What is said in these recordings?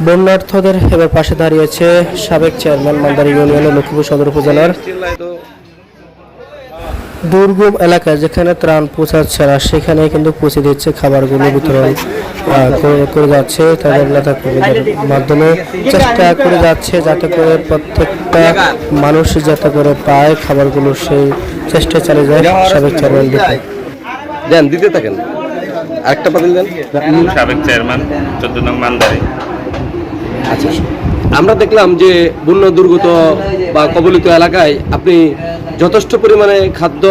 বন্যার্থদের এবার পাশে দাঁড়িয়েছে সাবেক চেয়ারম্যান মান্দারি ইউনিয়নের লক্ষ্মীপুর সদর উপজেলার দুর্গম এলাকায় যেখানে ত্রাণ পৌঁছাচ্ছে না সেখানে কিন্তু পৌঁছে দিচ্ছে খাবারগুলো বিতরণ করে- যাচ্ছে তাদের নেতা কর্মীদের মাধ্যমে। চেষ্টা করে যাচ্ছে যাতে করে প্রত্যেকটা মানুষ যাতে করে পায় খাবারগুলো সেই চেষ্টা চালিয়ে যায় সাবেক চেয়ারম্যান দেন দিতে থাকেন। আরেকটা পাতিল দেন। সাবেক চেয়ারম্যান চোদ্দ নং মান্দারি আচ্ছা। আমরা দেখলাম যে বন্য, দুর্গত বা কবলিত এলাকায় আপনি যথেষ্ট পরিমাণে খাদ্য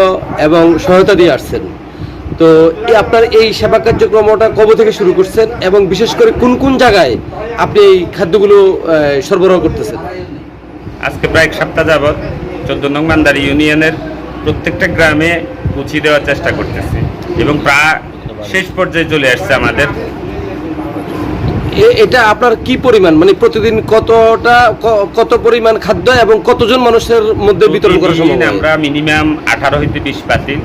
এবং সহায়তা দিয়ে আসছেন। তো আপনার এই সেবা কার্যক্রমটা কবে থেকে শুরু করছেন এবং বিশেষ করে কোন কোন জায়গায় আপনি এই খাদ্যগুলো সরবরাহ করতেছেন? আজকে প্রায় এক সপ্তাহ যাবৎ চোদ্দ নং মান্দারি ইউনিয়নের প্রত্যেকটা গ্রামে পৌঁছে দেওয়ার চেষ্টা করতেছি এবং প্রায় শেষ পর্যায়ে চলে আসছে আমাদের। এটা আপনার কি পরিমাণ? মানে প্রতিদিন কতটা কত পরিমাণ খাদ্য এবং কতজন মানুষের মধ্যে বিতরণ করা সম্ভব? আমরা মিনিমাম আঠারো হইতে বিশ পাতিল।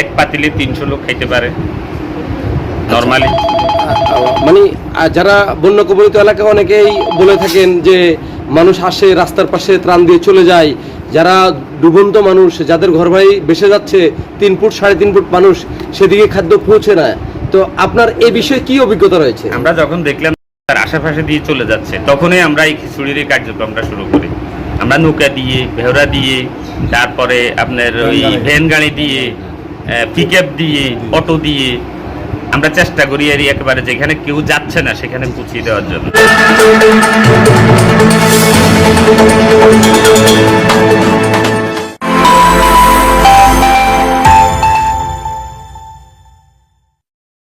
এক পাতিলে তিনশো লোক খাইতে পারে। নর্মালি মানে যারা বন্য কবলিত এলাকা অনেকেই বলে থাকেন যে মানুষ আসে রাস্তার পাশে ত্রাণ দিয়ে চলে যায়। যারা ডুবন্ত মানুষ যাদের ঘর বাড়ি বেসে যাচ্ছে তিন ফুট সাড়ে তিন ফুট মানুষ সেদিকে খাদ্য পৌঁছে না। তো আপনার এ বিষয়ে কি অভিজ্ঞতা রয়েছে? আমরা যখন দেখলাম তার আশেপাশে দিয়ে চলে যাচ্ছে। তখনই আমরা এই খিচুড়ির এই কার্যক্রমটা শুরু করি। আমরা নৌকা দিয়ে ভেওরা দিয়ে তারপরে আপনার ওই ভ্যান গাড়ি দিয়ে পিক দিয়ে অটো দিয়ে। আমরা চেষ্টা করি আর একেবারে যেখানে কেউ যাচ্ছে না সেখানে পৌঁছিয়ে দেওয়ার জন্য।